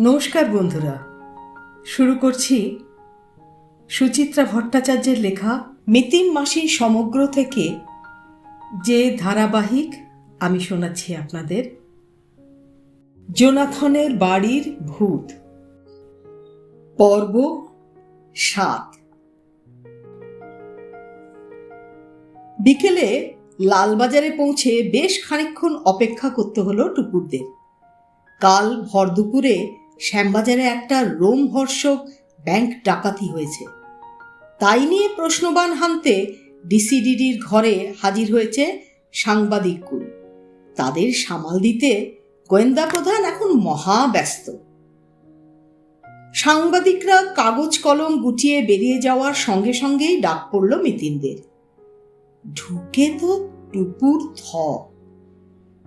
নমস্কার বন্ধুরা, শুরু করছি সুচিত্রা ভট্টাচার্যের লেখা মিতিন মাসির সমগ্র থেকে যে ধারাবাহিক আমি শোনাচ্ছি আপনাদের। জোনাথনের বাড়ির ভূত। পর্ব সাত। বিকেলে লালবাজারে পৌঁছে বেশ খানিকক্ষণ অপেক্ষা করতে হলো টুকুরদের কাল ভর দুপুরে শ্যামবাজারে একটা রোমহর্ষক ব্যাংক ডাকাতি হয়েছে। তাই নিয়ে প্রশ্নবান হানতে ডিসিডিডির ঘরে হাজির হয়েছে সাংবাদিককুল তাদের সামাল দিতে গোয়েন্দা প্রধান এখন মহা ব্যস্ত। সাংবাদিকরা কাগজ কলম গুটিয়ে বেরিয়ে যাওয়ার সঙ্গে সঙ্গেই ডাক পড়ল মিতিনদের। ঢুকে তো টুপুর থ।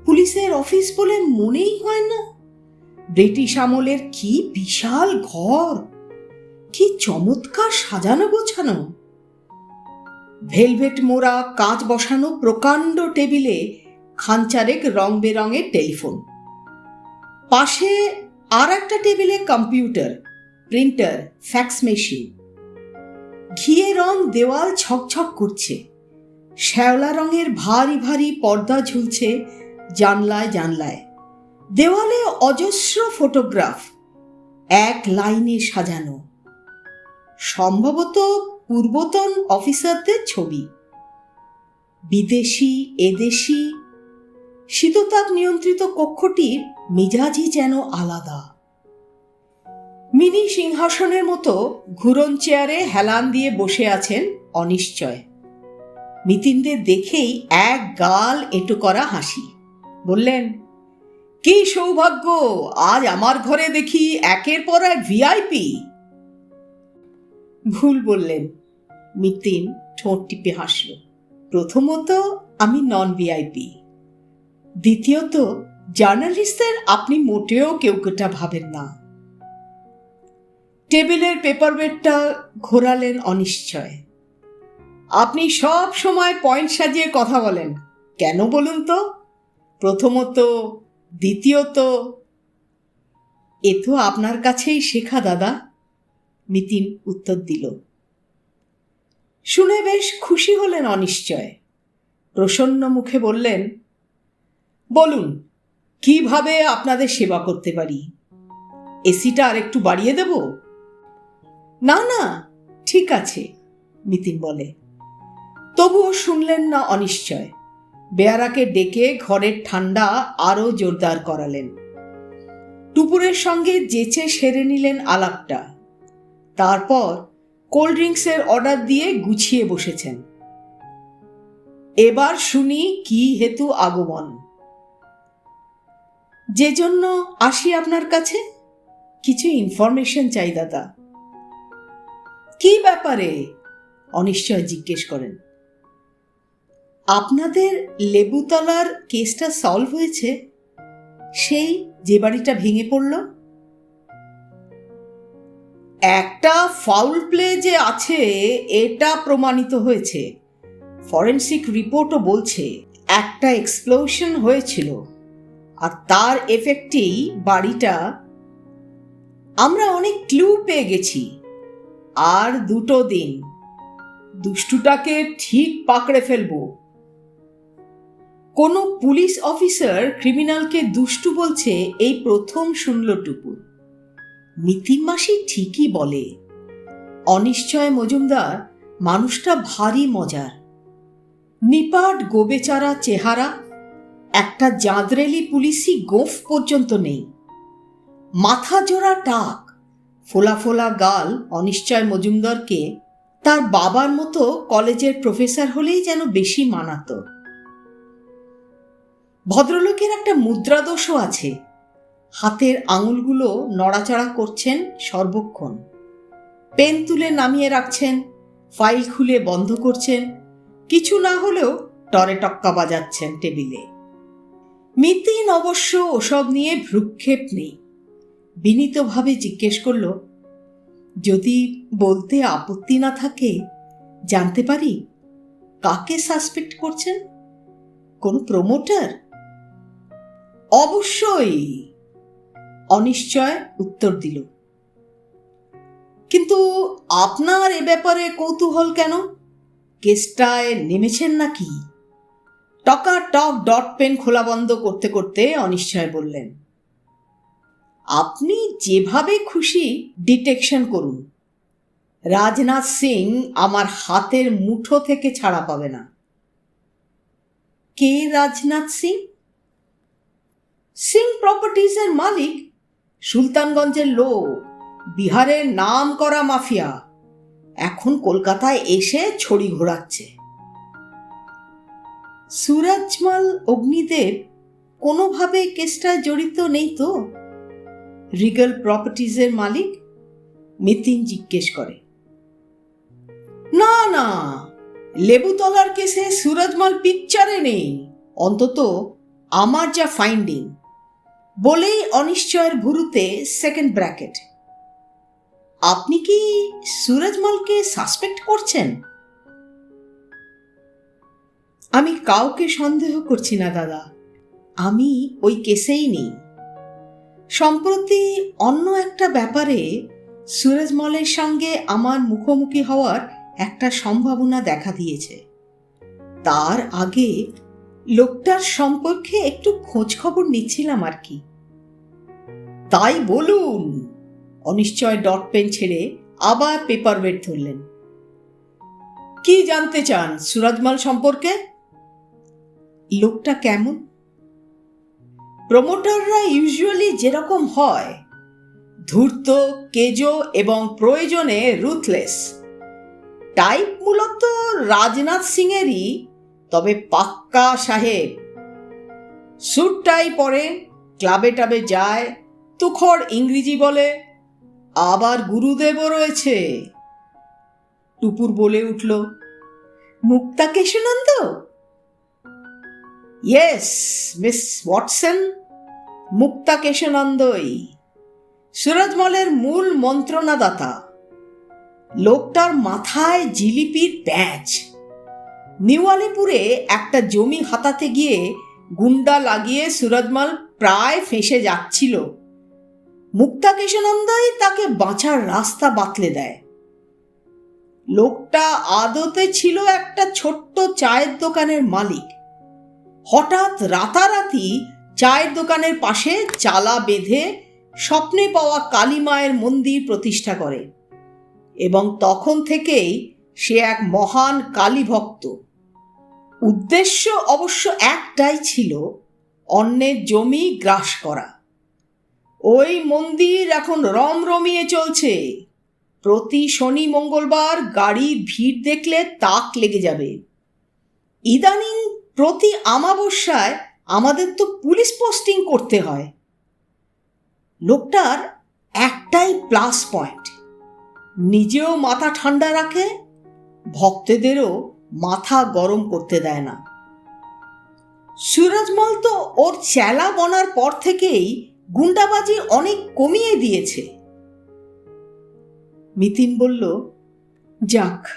পুলিশের অফিস বলে মনেই হয় না ব্রিটিশ আমলের কি বিশাল ঘর? কি চমৎকার সাজানো গোছানো। ভেলভেট মোড়া কাঁচ বসানো প্রকাণ্ড টেবিলে খানচারেক রং বেরঙের টেলিফোন। পাশে আর একটা টেবিলে কম্পিউটার, প্রিন্টার, ফ্যাক্স মেশিন। ঘিয়ে রং দেওয়াল ছকছক করছে। শ্যাওলা রঙের ভারী ভারী পর্দা ঝুলছে জানলায় জানলায়। দেওয়ালে অজস্র ফটোগ্রাফ, এক লাইনে সাজানো। সম্ভবত পূর্বতন অফিসারদের ছবি। বিদেশি, এদেশি, শীততাপ নিয়ন্ত্রিত কক্ষটির মেজাজই যেন আলাদা। মিনি সিংহাসনের মতো ঘুরন চেয়ারে হেলান দিয়ে বসে আছেন অনিশ্চয়। মিতিনদের দেখেই এক গাল এটো করা হাসি। বললেন কি সৌভাগ্য, আজ আমার ঘরে দেখি একের পর এক ভিআইপি ভুল বললেন। মিতিন ঠোঁট টিপে হাসল। প্রথমত আমি নন ভিআইপি দ্বিতীয়ত, জার্নালিস্টদের আপনি মোটেও কেউ কেটা ভাবেন না। টেবিলের পেপার ওয়েটটা ঘোরালেন অনিশ্চয়। আপনি সব সময় পয়েন্ট সাজিয়ে কথা বলেন। কেন বলুন তো? প্রথমত দ্বিতীয়ত এ তো আপনার কাছেই শেখা দাদা, মিতিন উত্তর দিল। শুনে বেশ খুশি হলেন অনিশ্চয়। প্রসন্ন মুখে বললেন, বলুন, কীভাবে আপনাদের সেবা করতে পারি? এসিটা আর একটু বাড়িয়ে দেব? না না, ঠিক আছে, মিতিন বলে। তবুও শুনলেন না অনিশ্চয়। বেয়ারাকে ডেকে ঘরের ঠান্ডা আরও জোরদার করালেন। টুপুরের সঙ্গে যেচে সেরে নিলেন আলাপটা। তারপর কোল্ড ড্রিঙ্কসের অর্ডার দিয়ে গুছিয়ে বসেছেন। এবার শুনি কি হেতু আগমন। যে জন্য আসি আপনার কাছে? কিছু ইনফরমেশন চাই দাদা। কি ব্যাপারে? অনিশ্চয় জিজ্ঞেস করেন। আপনাদের লেবুতলার কেসটা সলভ হয়েছে? সেই যে বাড়িটা ভেঙে পড়ল? একটা ফাউল প্লে যে আছে, এটা প্রমাণিত হয়েছে। ফরেন্সিক রিপোর্টও বলছে, একটা এক্সপ্লোশন হয়েছিল। আর তার এফেক্টেই বাড়িটা আমরা অনেক ক্লু পেয়ে গেছি। আর দুটো দিন। দুষ্টুটাকে ঠিক পাকড়ে ফেলব। কোনো পুলিশ অফিসার ক্রিমিনালকে দুষ্টু বলছে এই প্রথম শুনল টুকুর মিতিন মাসি ঠিকই বলে। অনিশ্চয় মজুমদার, মানুষটা ভারী মজার। নিপাট গোবেচারা চেহারা, একটা জাঁদরেলি পুলিশি গোফ পর্যন্ত নেই। মাথা জোড়া টাক, ফোলা ফোলা গাল অনিশ্চয় মজুমদারকে তার বাবার মতো কলেজের প্রফেসর হলেই যেন বেশি মানাতো। ভদ্রলোকের একটা মুদ্রাদোষও আছে। হাতের আঙুলগুলো নড়াচড়া করছেন সর্বক্ষণ। পেন তুলে নামিয়ে রাখছেন, ফাইল খুলে বন্ধ করছেন, কিছু না হলেও টরে টক্কা বাজাচ্ছেন টেবিলে। মিতিন অবশ্য ওসব নিয়ে ভ্রুক্ষেপ নেই। বিনীতভাবে জিজ্ঞেস করল, যদি বলতে আপত্তি না থাকে, জানতে পারি কাকে সাসপেক্ট করছেন? কোন প্রমোটার? অবশ্যই অনিশ্চয় উত্তর দিল। কিন্তু আপনার এ ব্যাপারে কৌতূহল কেন? কেসটায় নেমেছেন নাকি? টকা টক ডট পেন খোলা বন্ধ করতে করতে অনিশ্চয় বললেন, আপনি যেভাবে খুশি ডিটেকশন করুন। রাজনাথ সিং আমার হাতের মুঠো থেকে ছাড়া পাবে না। কে রাজনাথ সিং? সিং প্রপার্টিজের মালিক সুলতানগঞ্জের লোক, বিহারের নাম করা মাফিয়া। এখন কলকাতায় এসে ছড়ি ঘোরাচ্ছে। সুরাজমাল অগ্নিদেব কোনোভাবে কেসটায় জড়িত নেই তো? রিগল প্রপার্টিজের মালিক মিতিন জিজ্ঞেস করে। না না, লেবুতলার কেসে সুরজমাল পিকচারে নেই। অন্তত আমার যা ফাইন্ডিং বলেই অনিশ্চয়ের ভুরুতে সেকেন্ড ব্র্যাকেট আপনি কি সুরজমালকে সাসপেক্ট করছেন? আমি কাউকে সন্দেহ করছি না, দাদা। আমি ওই কেসেই নেই। সম্প্রতি অন্য একটা ব্যাপারে সুরজমলের সঙ্গে আমার মুখোমুখি হওয়ার একটা সম্ভাবনা দেখা দিয়েছে। তার আগে লোকটার সম্পর্কে একটু খোঁজ খবর নিচ্ছিলাম আর কি। তাই বলুন। অনিশ্চয় ডট পেন ছেড়ে আবার পেপার ওয়েট ধরলেন। কি জানতে চান সুরজমাল সম্পর্কে? লোকটা কেমন? প্রমোটাররা ইউজুয়ালি যেরকম হয়, ধূর্ত, কেজো এবং প্রয়োজনে রুথলেস টাইপ মূলত রাজনাথ সিংয়েরই, তবে পাক্কা সাহেব। স্যুট টাই পরে ক্লাবে টাবে যায় তুখর ইংরেজি বলে, আবার গুরুদেবও রয়েছে। টুপুর বলে উঠল, Mukta Keshananda? Yes miss Watson Mukta কেশানন্দই, সুরজমলের মূল মন্ত্রণাদাতা। লোকটার মাথায় জিলিপির প্যাঁচ। নিউ আলিপুরে একটা জমি হাতাতে গিয়ে গুন্ডা লাগিয়ে সুরজমল প্রায় ফেঁসে যাচ্ছিল। মুক্তা কেশানন্দই তাকে বাঁচার রাস্তা বাতলে দেয়। লোকটা আদতে ছিল একটা ছোট্ট চায়ের দোকানের মালিক। হঠাৎ রাতারাতি চায়ের দোকানের পাশে চালা বেঁধে স্বপ্নে পাওয়া কালী মায়ের মন্দির প্রতিষ্ঠা করে এবং তখন থেকেই সে এক মহান কালী ভক্ত। উদ্দেশ্য অবশ্য একটাই ছিল অন্যের জমি গ্রাস করা। ওই মন্দির এখন রমরমিয়ে চলছে। প্রতি শনি মঙ্গলবার গাড়ির ভিড় দেখলে তাক লেগে যাবে। ইদানিং প্রতি আমাবস্যায় আমাদের তো পুলিশ পোস্টিং করতে হয়। লোকটার একটাই প্লাস পয়েন্ট। নিজেও মাথা ঠান্ডা রাখে, ভক্তদেরও মাথা গরম করতে দেয় না। সুরজমল তো ওর চেলা বনার পর থেকেই গুন্ডাবাজি অনেক কমিয়ে দিয়েছে। মিতিন বলল, যাক,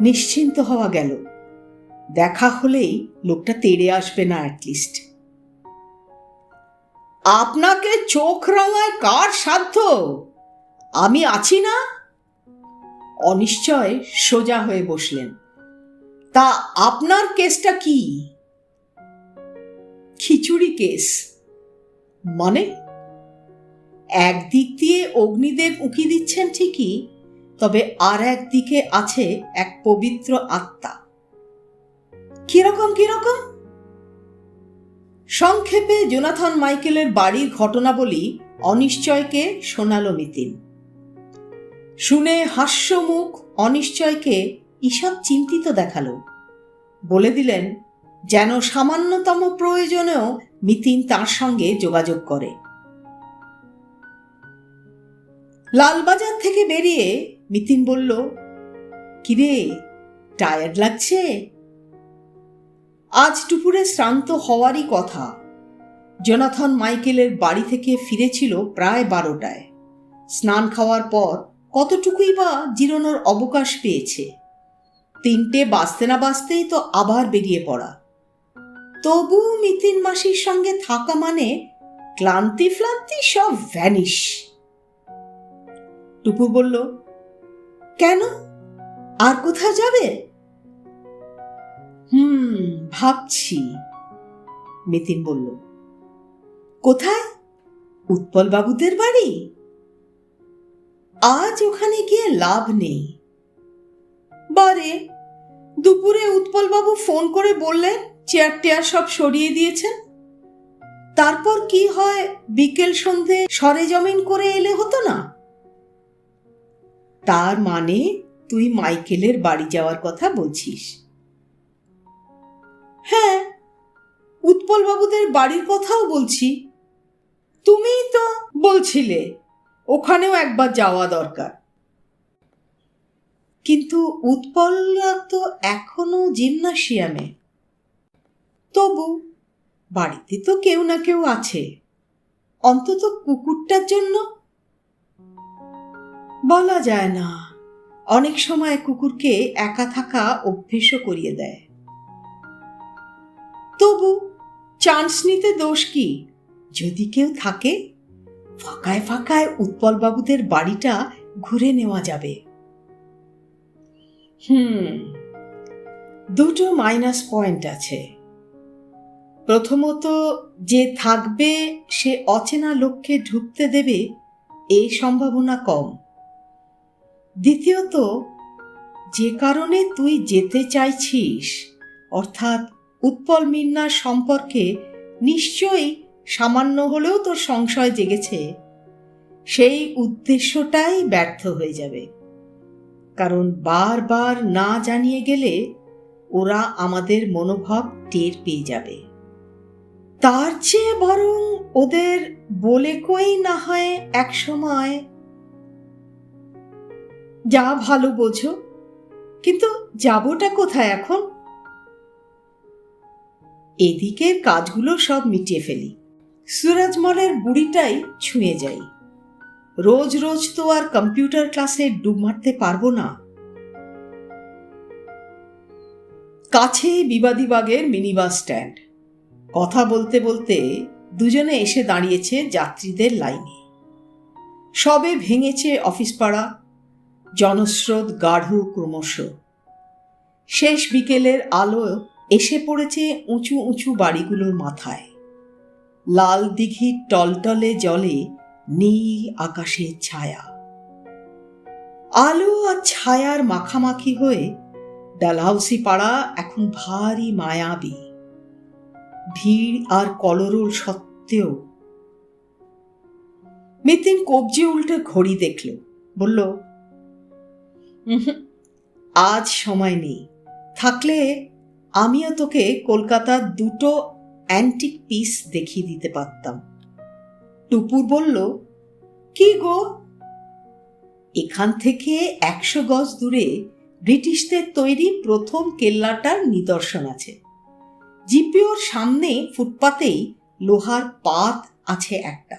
নিশ্চিন্ত হওয়া গেল। দেখা হলেই লোকটা তেড়ে আসবে না অ্যাটলিস্ট আপনাকে চোখ রাঙায় কার সাধ্য? আমি আছি না? অনিশ্চয় সোজা হয়ে বসলেন। তা আপনার কেসটা কি? খিচুড়ি কেস। মানে? একদিক দিয়ে অগ্নিদেব উকি দিচ্ছেন ঠিকই, তবে আর একদিকে আছে এক পবিত্র আত্মা। কীরকম কীরকম? সংক্ষেপে জোনাথন মাইকেলের বাড়ির ঘটনাবলী অনিশ্চয়কে শোনালো মিতিন। শুনে হাস্যমুখ অনিশ্চয়কে ঈষৎ চিন্তিত দেখাল। বলে দিলেন যেন সামান্যতম প্রয়োজনেও মিতিন তার সঙ্গে যোগাযোগ করে। লালবাজার থেকে বেরিয়ে মিতিন বলল, কিরে টায়ার্ড লাগছে? আজ দুপুরে শ্রান্ত হওয়ারই কথা। জোনাথন মাইকেলের বাড়ি থেকে ফিরেছিল প্রায় বারোটায়। স্নান খাওয়ার পর কতটুকুই বা জিরোনোর অবকাশ পেয়েছে। তিনটে বাঁচতে না বাঁচতেই তো আবার বেরিয়ে পড়া। তবু মিতিন মাসির সঙ্গে থাকা মানে ক্লান্তি ফ্লান্তি সব ভ্যানিশ টুপুর বলল, কেন? আর কোথাও যাবে? হুম, ভাবছি। নিতিন বলল, কোথায়? উৎপল বাবুদের বাড়ি? আজ ওখানে গিয়ে লাভ নেই। বারে, দুপুরে উৎপলবাবু ফোন করে বললেন চেয়ার টেয়ার সব সরিয়ে দিয়েছেন? তারপর কি হয় বিকেল সন্ধে সরেজমিন করে এলে হতো না? তার মানে তুই মাইকেলের বাড়ি যাওয়ার কথা বলছিস। হ্যাঁ উৎপলবাবুদের বাড়ির কথাও বলছি। তুমিই তো বলছিলে, ওখানেও একবার যাওয়া দরকার। কিন্তু উৎপলরা তো এখনও জিমনাসিয়ামে তবু বাড়িতে তো কেউ না কেউ আছে। অন্তত কুকুরটার জন্য? বলা যায় না। অনেক সময় কুকুরকে একা থাকা অভ্যেসও করিয়ে দেয়। তবু চান্স নিতে দোষ কি? যদি কেউ থাকে, ফাঁকায় ফাঁকায় উৎপলবাবুদের বাড়িটা ঘুরে নেওয়া যাবে। হুম, দুটো মাইনাস পয়েন্ট আছে। প্রথমত যে থাকবে সে অচেনা লোককে ঢুকতে দেবে, এই সম্ভাবনা কম। দ্বিতীয়ত, যে কারণে তুই যেতে চাইছিস, অর্থাৎ উৎপল মিন্নার সম্পর্কে নিশ্চয়ই সামান্য হলেও তোর সংশয় জেগেছে, সেই উদ্দেশ্যটাই ব্যর্থ হয়ে যাবে। কারণ বারবার না জানিয়ে গেলে ওরা আমাদের মনোভাব টের পেয়ে যাবে। তার চেয়ে বরং ওদের বলে কই না হয় এক সময়। যা ভালো বোঝো। কিন্তু যাবোটা কোথায় এখন? এদিকের কাজগুলো সব মিটিয়ে ফেলি। সুরজমলের বুড়িটাই ছুঁয়ে যাই। রোজ রোজ তো আর কম্পিউটার ক্লাসে ডুব মারতে পারব না। কাছে বিবাদীবাগের মিনি বাস স্ট্যান্ড। কথা বলতে বলতে দুজনে এসে দাঁড়িয়েছে যাত্রীদের লাইনে। সবে ভেঙেছে অফিস পাড়া, জনস্রোত গাঢ় ক্রমশ। শেষ বিকেলের আলো এসে পড়েছে উঁচু উঁচু বাড়িগুলোর মাথায়। লাল দিঘির টলটলে জলে নীল আকাশের ছায়া। আলো আর ছায়ার মাখামাখি হয়ে ডালহাউসি পাড়া এখন ভারী মায়াবী। ভিড় আর কলরোল সত্ত্বেও। মিতিন কবজি উল্টে ঘড়ি দেখল। বলল "উহুম, আজ সময় নেই। থাকলে আমিও তোকে কলকাতার দুটো অ্যান্টিক পিস দেখিয়ে দিতে পারতাম। টুপুর বলল কি গো? এখান থেকে একশো গজ দূরে ব্রিটিশদের তৈরি প্রথম কেল্লাটার নিদর্শন আছে। জিপিওর সামনে ফুটপাতেই লোহার পাত আছে একটা।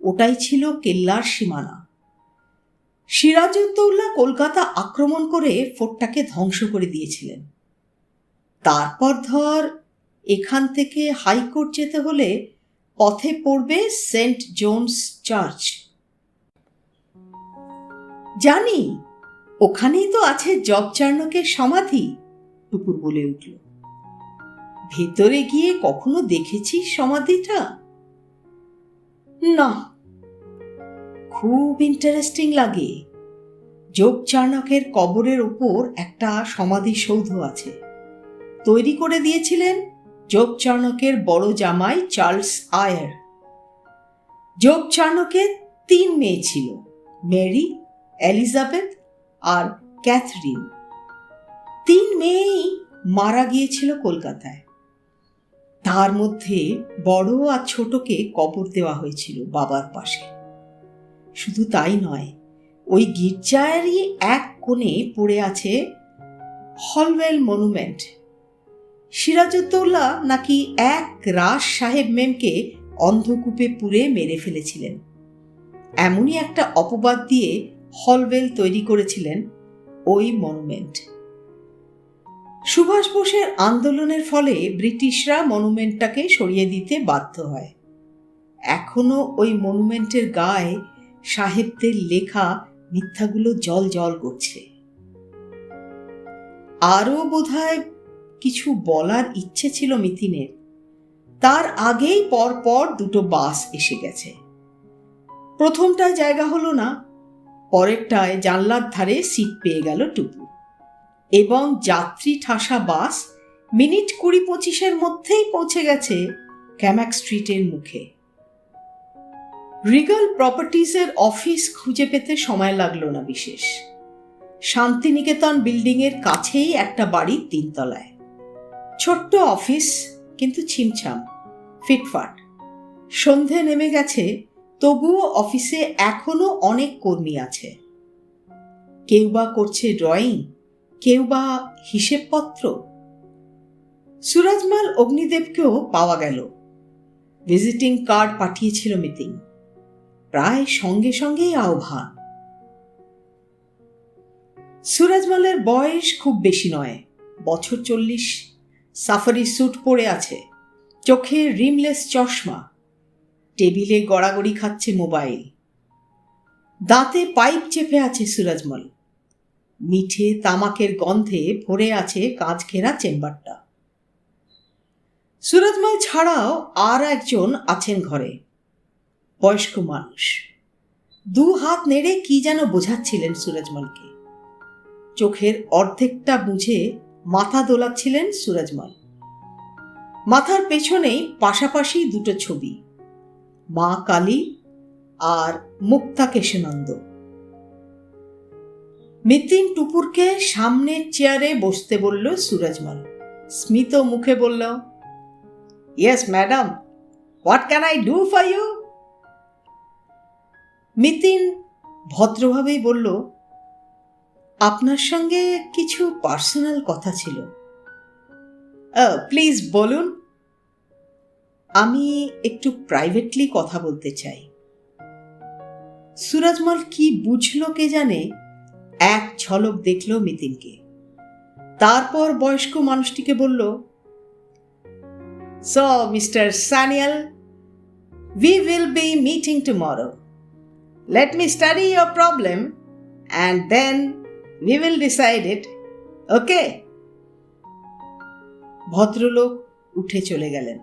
ওটাই ছিল কেল্লার সীমানা। সিরাজউদ্দৌলা কলকাতা আক্রমণ করে ফোর্টটাকে ধ্বংস করে দিয়েছিলেন। তারপর ধর এখান থেকে হাইকোর্ট যেতে হলে পথে পড়বে সেন্ট জোনস চার্চ। জানি, ওখানেই তো আছে জব চার্নকের সমাধি টুকুর বলে উঠল। ভেতরে গিয়ে কখনো দেখেছিস সমাধিটা? না। খুব ইন্টারেস্টিং লাগে। যোগ চার্নকের কবরের ওপর একটা সমাধিসৌধ আছে। তৈরি করে দিয়েছিলেন যোগ চার্নকের বড় জামাই চার্লস আয়ার। যোগ চার্নকের তিন মেয়ে ছিল, মেরি, এলিজাবেথ আর ক্যাথরিন। তিন মেয়েই মারা গিয়েছিল কলকাতায়। তার মধ্যে বড় আর ছোটকে কবর দেওয়া হয়েছিল বাবার পাশে। শুধু তাই নয়, ওই গির্জারই এক কোণে পড়ে আছে হলওয়েল মনুমেন্ট। সিরাজউদ্দৌলা নাকি এক রাস সাহেব মেমকে অন্ধকূপে পুড়ে মেরে ফেলেছিলেন। এমনই একটা অপবাদ দিয়ে হলওয়েল তৈরি করেছিলেন ওই মনুমেন্ট। সুভাষ বোসের আন্দোলনের ফলে ব্রিটিশরা মনুমেন্টটাকে সরিয়ে দিতে বাধ্য হয়। এখনও ওই মনুমেন্টের গায়ে সাহেবদের লেখা মিথ্যাগুলো জল জল করছে। আরও বোধহয় কিছু বলার ইচ্ছে ছিল মিতিনের। তার আগেই পর পর দুটো বাস এসে গেছে। প্রথমটায় জায়গা হলো না, পরেরটায় জানলার ধারে সিট পেয়ে গেল টুপু। এবং যাত্রী ঠাসা বাস মিনিট কুড়ি পঁচিশের মধ্যেই পৌঁছে গেছে ক্যামাক স্ট্রিটের মুখে। রিগাল প্রপার্টিজের অফিস খুঁজে পেতে সময় লাগল না বিশেষ। শান্তিনিকেতন বিল্ডিংয়ের কাছেই একটা বাড়ির তিনতলায়। ছোট্ট অফিস কিন্তু ছিমছাম, ফিটফাট। সন্ধে নেমে গেছে, তবুও অফিসে এখনও অনেক কর্মী আছে। কেউ বা করছে ড্রয়িং কেউ বা হিসেবপত্র? সুরাজমাল অগ্নিদেবকেও পাওয়া গেল। ভিজিটিং কার্ড পাঠিয়েছিল মিতিং প্রায় সঙ্গে সঙ্গেই আহ্বান। সুরাজমালের বয়স খুব বেশি নয়, বছর চল্লিশ। সাফারি স্যুট পরে আছে, চোখে রিমলেস চশমা। টেবিলে গড়াগড়ি খাচ্ছে মোবাইল। দাঁতে পাইপ চেপে আছে সুরাজমল। মিঠে তামাকের গন্ধে ভরে আছে কাঁচ ঘেরা চেম্বারটা। সুরজমাল ছাড়াও আর একজন আছেন ঘরে। বয়স্ক মানুষ। দু হাত নেড়ে কি যেন বোঝাচ্ছিলেন সুরজমলকে। চোখের অর্ধেকটা বুঝে মাথা দোলাচ্ছিলেন সুরজমল। মাথার পেছনেই পাশাপাশি দুটো ছবি, মা কালী আর মুক্তা কেশানন্দ মিতিন টুপুরকে সামনের চেয়ারে বসতে বলল সুরজমল। স্মিত মুখে বলল yes madam what can I do for you Mitin ভদ্রভাবেই বলল, আপনার সঙ্গে কিছু পার্সোনাল কথা ছিল। প্লিজ বলুন। আমি একটু প্রাইভেটলি কথা বলতে চাই। সুরাজমল কি বুঝলো কে জানে এক ঝলক দেখল মিতিনকে তারপর বয়স্ক মানুষটিকে বলল স mister Sanyal we will be meeting tomorrow. Let me study your problem and then we will decide it. Okay? ভদ্রলোক উঠে চলে গেলেন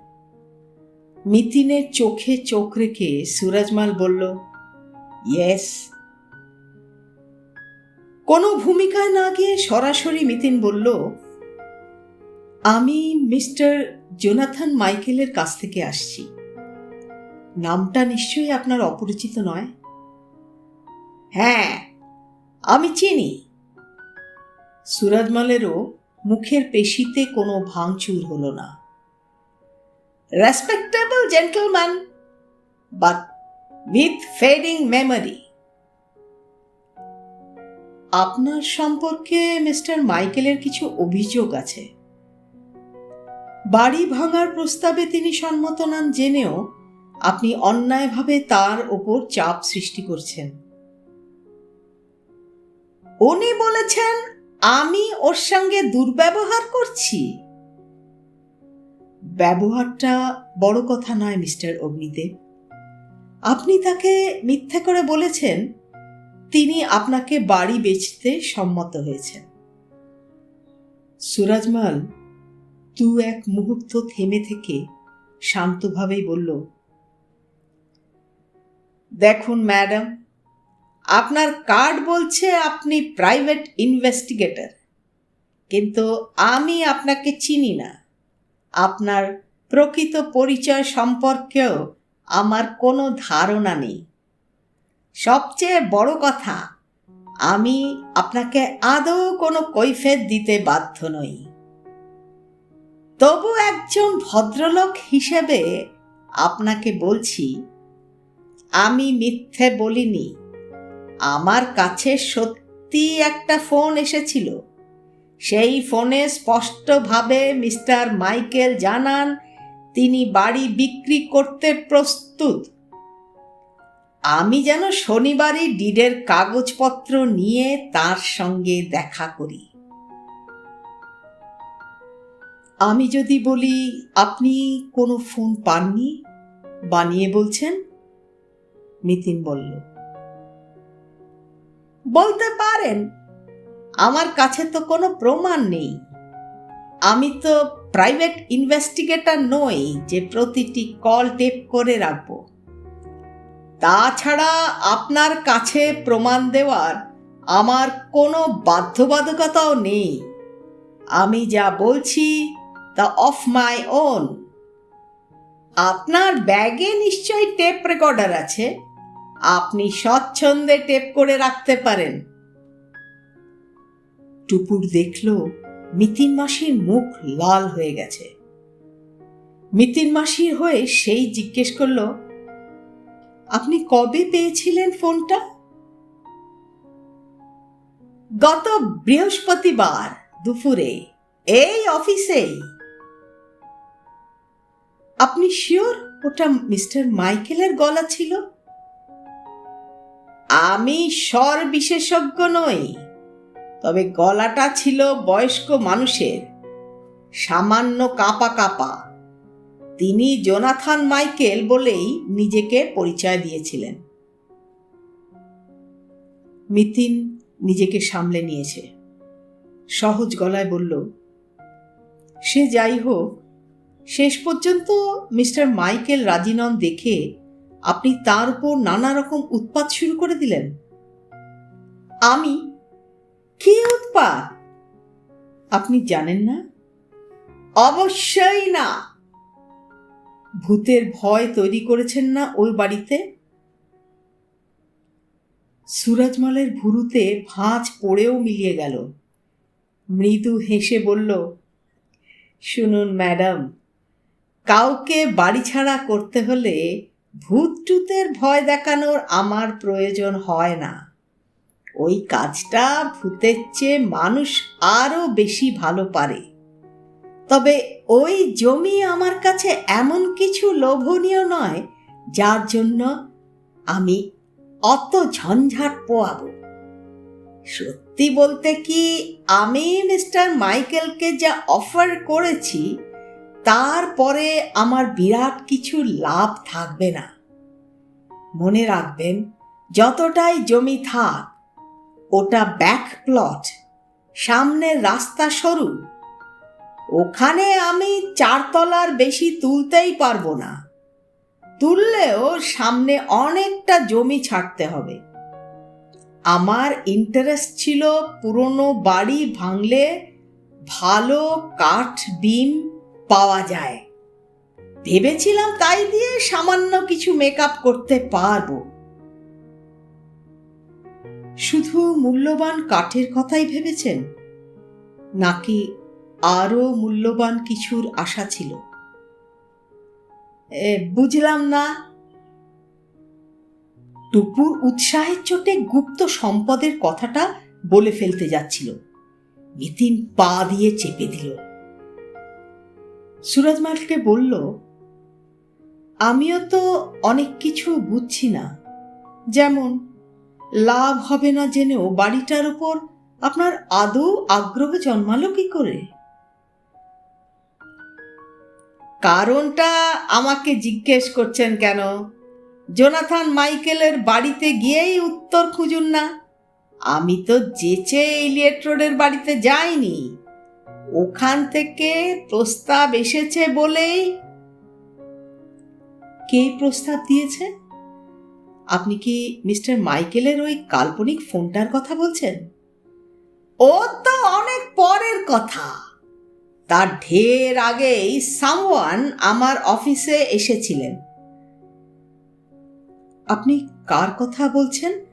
মিতিনের চোখে চোখ রেখে সুরাজমাল বলল ইয়েস কোনো ভূমিকায় না গিয়ে সরাসরি মিতিন বলল, আমি মিস্টার জোনাথন মাইকেলের কাছ থেকে আসছি। নামটা নিশ্চয়ই আপনার অপরিচিত নয়? হ্যাঁ আমি চিনি। সুরাজমালেরও মুখের পেশিতে কোনো ভাঙচুর হলো না। Respectable gentleman but with fading memory আপনার সম্পর্কে মিস্টার মাইকেলের কিছু অভিযোগ আছে। বাড়ি ভাঙার প্রস্তাবে তিনি সম্মত নন জেনেও আপনি অন্যায়ভাবে তার ওপর চাপ সৃষ্টি করছেন। উনি বলেছেন, আমি ওর সঙ্গে দুর্ব্যবহার করছি। ব্যবহারটা বড় কথা নয়, মিস্টার অগ্নিদেব। আপনি তাকে মিথ্যে করে বলেছেন তিনি আপনাকে বাড়ি বেচতে সম্মত হয়েছেন। সুরাজমাল দু এক মুহূর্ত থেমে থেকে শান্তভাবেই বলল, দেখুন ম্যাডাম, আপনার কার্ড বলছে আপনি প্রাইভেট ইনভেস্টিগেটর, কিন্তু আমি আপনাকে চিনি না। আপনার প্রকৃত পরিচয় সম্পর্কেও আমার কোনো ধারণা নেই। সবচেয়ে বড় কথা, আমি আপনাকে আদৌ কোনো কৈফেত দিতে বাধ্য নই। তবু একজন ভদ্রলোক হিসেবে আপনাকে বলছি, আমি মিথ্যে বলিনি। আমার কাছে সত্যি একটা ফোন এসেছিল। সেই ফোনে স্পষ্টভাবে মিস্টার মাইকেল জানান, তিনি বাড়ি বিক্রি করতে প্রস্তুত। আমি যেন শনিবারই ডিডের কাগজপত্র নিয়ে তার সঙ্গে দেখা করি। আমি যদি বলি, আপনি কোনো ফোন পাননি? বানিয়ে বলছেন। নিতিন বলল, বলতে পারেন। আমার কাছে তো কোনো প্রমাণ নেই। আমি তো প্রাইভেট ইনভেস্টিগেটর নই যে প্রতিটি কল টেপ করে রাখব। তাছাড়া আপনার কাছে প্রমাণ দেওয়ার আমার কোনো বাধ্যবাধকতাও নেই। আমি যা বলছি তা অফ মাই ওন আপনার ব্যাগে নিশ্চয়ই টেপ রেকর্ডার আছে। আপনি স্বচ্ছন্দে টেপ করে রাখতে পারেন। টুপুর দেখল মিতিন মাসির মুখ লাল হয়ে গেছে। মিতিন মাসির হয়ে সেই জিজ্ঞেস করল আপনি কবে পেয়েছিলেন ফোনটা? গত বৃহস্পতিবার দুপুরে, এই অফিসেই আপনি শিওর ওটা মিস্টার মাইকেলের গলা ছিল? আমি স্বর বিশেষজ্ঞ নই, তবে গলাটা ছিল বয়স্ক মানুষের, সামান্য কাঁপা কাঁপা। তিনি জোনাথান মাইকেল বলেই নিজেকে পরিচয় দিয়েছিলেন। মিতিন নিজেকে সামলে নিয়েছে। সহজ গলায় বলল, সে যাই হোক, শেষ পর্যন্ত মিস্টার মাইকেল রাজি নন দেখে আপনি তার উপর নানা রকম উৎপাত শুরু করে দিলেন। আমি? কি উৎপাত? আপনি জানেন না? অবশ্যই না! ভূতের ভয় তৈরি করেছেন না ওই বাড়িতে? সুরাজমালের ভুরুতে ভাঁজ পড়েও মিলিয়ে গেল। মৃদু হেসে বলল, শুনুন, ম্যাডাম, কাউকে বাড়ি ছাড়া করতে হলে ভূত টুতের ভয় দেখানোর আমার প্রয়োজন হয় না। ওই কাজটা ভূতের চেয়ে মানুষ আরও বেশি ভালো পারে। তবে ওই জমি আমার কাছে এমন কিছু লোভনীয় নয়, যার জন্য আমি অত ঝঞ্ঝাট পোয়াবো। সত্যি বলতে কি আমি মিস্টার মাইকেলকে যা অফার করেছি তারপরে আমার বিরাট কিছু লাভ থাকবে না। মনে রাখবেন, যতটাই জমি থাক, ওটা ব্যাক প্লট সামনের রাস্তা সরু ওখানে আমি চারতলার বেশি তুলতেই পারব না। তুললেও সামনে অনেকটা জমি ছাড়তে হবে। আমার ইন্টারেস্ট ছিল পুরনো বাড়ি ভাঙলে ভালো কাঠ বিম পাওয়া যায়। ভেবেছিলাম তাই দিয়ে সামান্য কিছু মেকআপ করতে পারব। শুধু মূল্যবান কাঠের কথাই ভেবেছেন? নাকি আরও মূল্যবান কিছুর আশা ছিল। বুঝলাম না। টুপুর উৎসাহের চোটে গুপ্ত সম্পদের কথাটা বলে ফেলতে যাচ্ছিল। নিতিন পা দিয়ে চেপে দিল। সুরজমালকে বলল, আমিও তো অনেক কিছু বুঝছি না। যেমন, লাভ হবে না জেনেও বাড়িটার উপর আপনার আদৌ আগ্রহ জন্মালো কি করে? কারণটা আমাকে জিজ্ঞেস করছেন কেন? জোনাথান মাইকেলের বাড়িতে গিয়েই উত্তর খুঁজুন না। আমি তো যেচে ইলিয়েট রোডের বাড়িতে যাইনি। ওখান থেকে প্রস্তাব এসেছে বলেই কে প্রস্তাব দিয়েছে? আপনি কি মিস্টার মাইকেলের ওই কাল্পনিক ফোনটার কথা বলছেন? ও তো অনেক পরের কথা। তার ঢের আগেই সামওয়ান আমার অফিসে এসেছিলেন। আপনি কার কথা বলছেন?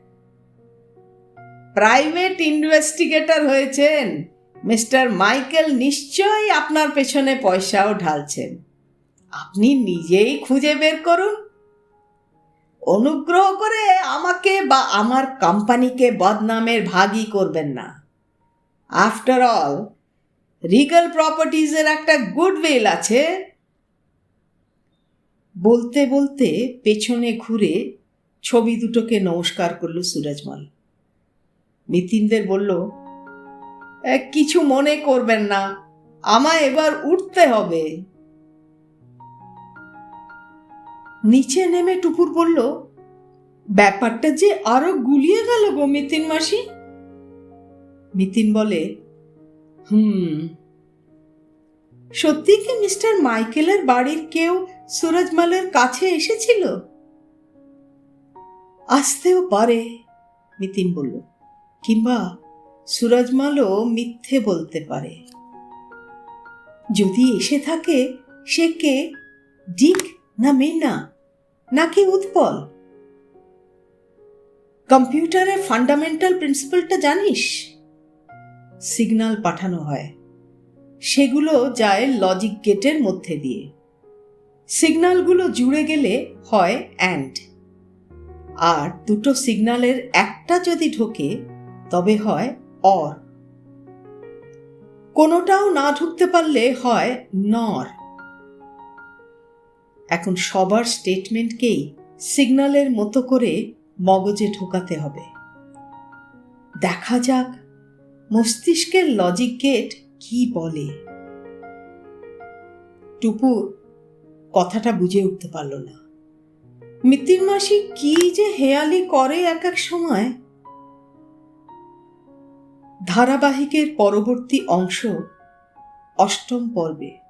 প্রাইভেট ইনভেস্টিগেটর হয়েছেন। মিস্টার মাইকেল নিশ্চয়ই আপনার পেছনে পয়সাও ঢালছেন। আপনি নিজেই খুঁজে বের করুন। অনুগ্রহ করে আমাকে বা আমার কোম্পানিকে বদনামের ভাগই করবেন না। আফটার অল রিগাল প্রপার্টিজের একটা গুডউইল আছে। বলতে বলতে পেছনে ঘুরে ছবি দুটোকে নমস্কার করল সুরজমাল। নিতিনদের বলল "এ, কিছু মনে করবেন না আমায় এবার উঠতে হবে। নিচে নেমে টুপুর বলল ব্যাপারটা যে আরও গুলিয়ে গেল গো মিতিন মাসি? মিতিন বলে হুম। সত্যি কি মিস্টার মাইকেলের বাড়ির কেউ সুরজমালের কাছে এসেছিল? আসতেও পারে, মিতিন বলল, কিংবা সুরজমালও মিথ্যে বলতে পারে। যদি এসে থাকে, সে কে? ডিক না মিনা? নাকি উৎপল? কম্পিউটারের ফান্ডামেন্টাল প্রিন্সিপালটা জানিস? সিগন্যাল পাঠানো হয়। সেগুলো যায় লজিক গেটের মধ্যে দিয়ে। সিগন্যালগুলো জুড়ে গেলে হয় অ্যান্ড আর দুটো সিগন্যালের একটা যদি ঢোকে, তবে হয় অর কোনোটাও না ঢুকতে পারলে হয় নর এখন সবার স্টেটমেন্টকেই সিগন্যালের মতো করে মগজে ঢোকাতে হবে। দেখা যাক মস্তিষ্কের লজিক গেট কি বলে? টুপু কথাটা বুঝে উঠতে পারল না। মিতির মাসি কি যে হেয়ালি করে এক এক সময়। ধারাবাহিকের পরবর্তী অংশ অষ্টম পর্বে।